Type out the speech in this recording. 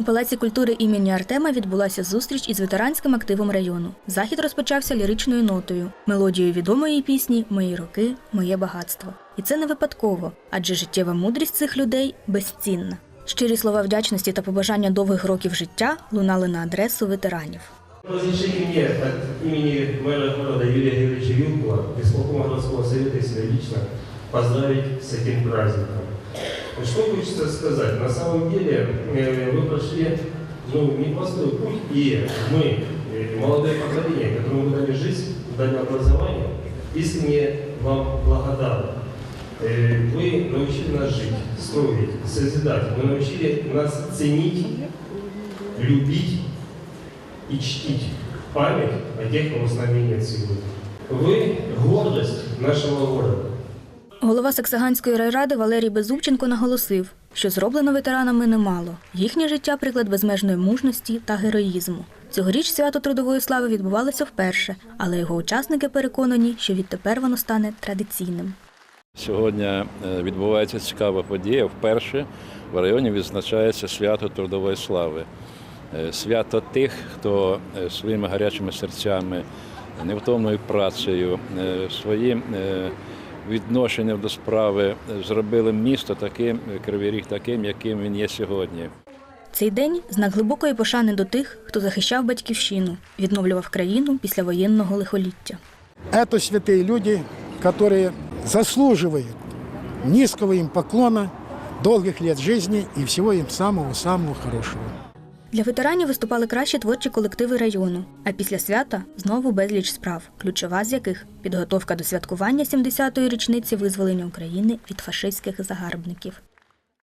У Палаці культури імені Артема відбулася зустріч із ветеранським активом району. Захід розпочався ліричною нотою, мелодією відомої пісні Мої роки, моє багатство. І це не випадково, адже життєва мудрість цих людей безцінна. Щирі слова вдячності та побажання довгих років життя лунали на адресу ветеранів. Разрешите мне от имени мэра города Юрия Георгиевича Вилкова, исполкома городского совета и себя поздравить с этим праздником. Вот Что хочется сказать? На самом деле э, вы прошли ну, непростой путь, и мы, э, молодое поколение, которому вы дали жизнь, дали образование, искренне вам благодарны. Э, Вы научили нас жить, строить, созидать. Вы научили нас ценить, любить и чтить память о тех, кого с нами нет сегодня. Вы – гордость нашего города. Голова Саксаганської райради Валерій Беззубченко наголосив, що зроблено ветеранами немало. Їхнє життя приклад безмежної мужності та героїзму. Цьогоріч свято трудової слави відбувалося вперше, але його учасники переконані, що відтепер воно стане традиційним. Сьогодні е, відбувається цікава подія. Вперше в районі відзначається свято трудової слави. Е, Свято тих, хто е, своїми гарячими серцями, невтомною працею, своїм е, відношенням до справи е, зробили місто таким, е, Кривий Ріг таким, яким він є сьогодні. Цей день знак глибокої пошани до тих, хто захищав батьківщину, відновлював країну після воєнного лихоліття. Это святые люди, которые заслуживают низкого им поклона, долгих лет жизни и всего им самого-самого хорошего. Для ветеранів виступали кращі творчі колективи району. А після свята знову безліч справ, ключова з яких підготовка до святкування 70-ї річниці визволення України від фашистських загарбників.